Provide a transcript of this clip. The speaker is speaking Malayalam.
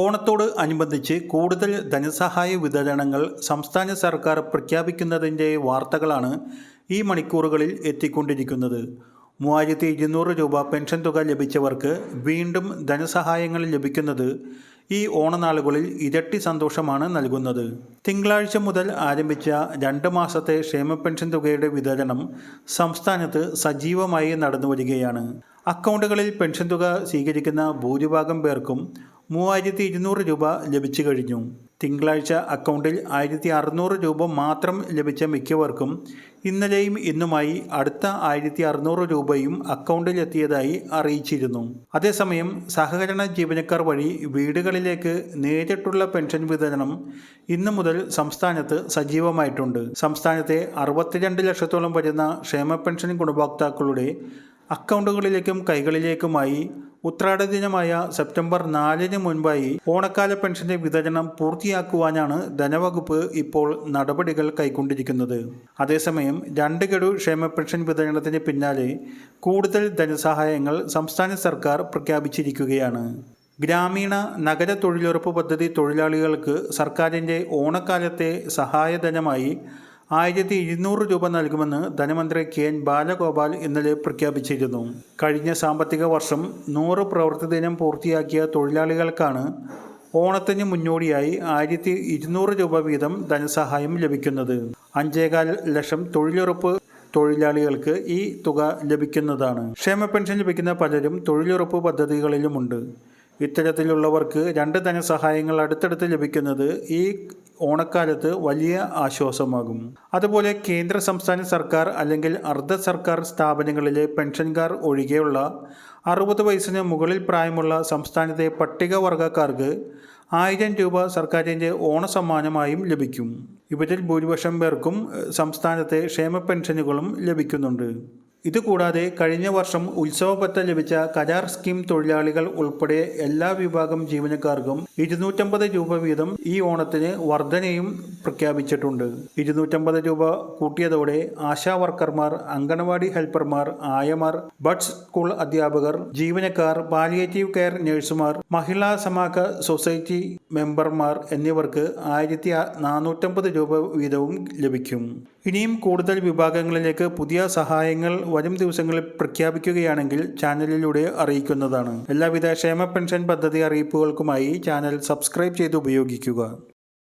ഓണത്തോട് അനുബന്ധിച്ച് കൂടുതൽ ധനസഹായ വിതരണങ്ങൾ സംസ്ഥാന സർക്കാർ പ്രഖ്യാപിക്കുന്നതിന്റെ വാർത്തകളാണ് ഈ മണിക്കൂറുകളിൽ എത്തിക്കൊണ്ടിരിക്കുന്നത്. മൂവായിരത്തി ഇരുന്നൂറ് രൂപ പെൻഷൻ തുക ലഭിച്ചവർക്ക് വീണ്ടും ധനസഹായങ്ങൾ ലഭിക്കുന്നത് ഈ ഓണനാളുകളിൽ ഇരട്ടി സന്തോഷമാണ് നൽകുന്നത്. തിങ്കളാഴ്ച മുതൽ ആരംഭിച്ച രണ്ട് മാസത്തെ ക്ഷേമ പെൻഷൻ തുകയുടെ വിതരണം സംസ്ഥാനത്ത് സജീവമായി നടന്നു വരികയാണ് അക്കൗണ്ടുകളിൽ പെൻഷൻ തുക സ്വീകരിക്കുന്ന ഭൂരിഭാഗം പേർക്കും മൂവായിരത്തി ഇരുന്നൂറ് രൂപ ലഭിച്ചു കഴിഞ്ഞു. തിങ്കളാഴ്ച അക്കൗണ്ടിൽ ആയിരത്തി അറുന്നൂറ് രൂപ മാത്രം ലഭിച്ച മിക്കവർക്കും ഇന്നലെയും ഇന്നുമായി അടുത്ത ആയിരത്തി അറുന്നൂറ് രൂപയും അക്കൗണ്ടിൽ എത്തിയതായി അറിയിച്ചിരുന്നു. അതേസമയം സഹകരണ ജീവനക്കാർ വഴി വീടുകളിലേക്ക് നേരിട്ടുള്ള പെൻഷൻ വിതരണം ഇന്നു മുതൽ സംസ്ഥാനത്ത് സജീവമായിട്ടുണ്ട്. സംസ്ഥാനത്തെ അറുപത്തിരണ്ട് ലക്ഷത്തോളം വരുന്ന ക്ഷേമ പെൻഷൻ ഗുണഭോക്താക്കളുടെ അക്കൗണ്ടുകളിലേക്കും കൈകളിലേക്കുമായി ഉത്രാട ദിനമായ സെപ്റ്റംബർ നാലിന് മുൻപായി ഓണക്കാല പെൻഷന്റെ വിതരണം പൂർത്തിയാക്കുവാനാണ് ധനവകുപ്പ് ഇപ്പോൾ നടപടികൾ കൈക്കൊണ്ടിരിക്കുന്നത്. അതേസമയം രണ്ട് ഗഡു ക്ഷേമ പെൻഷൻ വിതരണത്തിന് പിന്നാലെ കൂടുതൽ ധനസഹായങ്ങൾ സംസ്ഥാന സർക്കാർ പ്രഖ്യാപിച്ചിരിക്കുകയാണ്. ഗ്രാമീണ നഗര തൊഴിലുറപ്പ് പദ്ധതി തൊഴിലാളികൾക്ക് സർക്കാരിന്റെ ഓണക്കാലത്തെ സഹായധനമായി ആയിരത്തി ഇരുന്നൂറ് രൂപ നൽകുമെന്ന് ധനമന്ത്രി കെ എൻ ബാലഗോപാൽ ഇന്നലെ പ്രഖ്യാപിച്ചിരുന്നു. കഴിഞ്ഞ സാമ്പത്തിക വർഷം നൂറ് പ്രവൃത്തി ദിനം പൂർത്തിയാക്കിയ തൊഴിലാളികൾക്കാണ് ഓണത്തിന് മുന്നോടിയായി ആയിരത്തി ഇരുന്നൂറ് രൂപ വീതം ധനസഹായം ലഭിക്കുന്നത്. അഞ്ചേകാൽ ലക്ഷം തൊഴിലുറപ്പ് തൊഴിലാളികൾക്ക് ഈ തുക ലഭിക്കുന്നതാണ്. ക്ഷേമ പെൻഷൻ ലഭിക്കുന്ന പലരും തൊഴിലുറപ്പ് പദ്ധതികളിലുമുണ്ട്. ഇത്തരത്തിലുള്ളവർക്ക് രണ്ട് ധനസഹായങ്ങൾ അടുത്തടുത്ത് ലഭിക്കുന്നത് ഈ ഓണക്കാലത്ത് വലിയ ആശ്വാസമാകും. അതുപോലെ കേന്ദ്ര സംസ്ഥാന സർക്കാർ അല്ലെങ്കിൽ അർദ്ധ സർക്കാർ സ്ഥാപനങ്ങളിലെ പെൻഷൻകാർ ഒഴികെയുള്ള അറുപത് വയസ്സിന് മുകളിൽ പ്രായമുള്ള സംസ്ഥാനത്തെ പട്ടികവർഗക്കാർക്ക് ആയിരം രൂപ സർക്കാരിന്റെ ഓണസമ്മാനമായും ലഭിക്കും. ഇവരിൽ ഭൂരിപക്ഷം പേർക്കും സംസ്ഥാനത്തെ ക്ഷേമ പെൻഷനുകളും ലഭിക്കുന്നുണ്ട്. ഇതുകൂടാതെ കഴിഞ്ഞ വർഷം ഉത്സവപത്ത ലഭിച്ച കരാർ സ്കീം തൊഴിലാളികൾ ഉൾപ്പെടെ എല്ലാ വിഭാഗം ജീവനക്കാർക്കും ഇരുന്നൂറ്റമ്പത് രൂപ വീതം ഈ ഓണത്തിന് വർധനയും പ്രഖ്യാപിച്ചിട്ടുണ്ട്. ഇരുന്നൂറ്റമ്പത് രൂപ കൂട്ടിയതോടെ ആശാ വർക്കർമാർ അങ്കണവാടി ഹെൽപ്പർമാർ ആയമാർ ബഡ് സ്കൂൾ അധ്യാപകർ ജീവനക്കാർ പാലിയേറ്റീവ് കെയർ നഴ്സുമാർ മഹിളാ സമാഹ സൊസൈറ്റി മെമ്പർമാർ എന്നിവർക്ക് ആയിരത്തി നാനൂറ്റമ്പത് രൂപ വീതവും ലഭിക്കും. ഇനിയും കൂടുതൽ വിഭാഗങ്ങളിലേക്ക് പുതിയ സഹായങ്ങൾ വരും ദിവസങ്ങളിൽ പ്രഖ്യാപിക്കുകയാണെങ്കിൽ ചാനലിലൂടെ അറിയിക്കുന്നതാണ്. എല്ലാവിധ ക്ഷേമ പെൻഷൻ പദ്ധതി അറിയിപ്പുകൾക്കുമായി ചാനൽ സബ്സ്ക്രൈബ് ചെയ്ത് ഉപയോഗിക്കുക.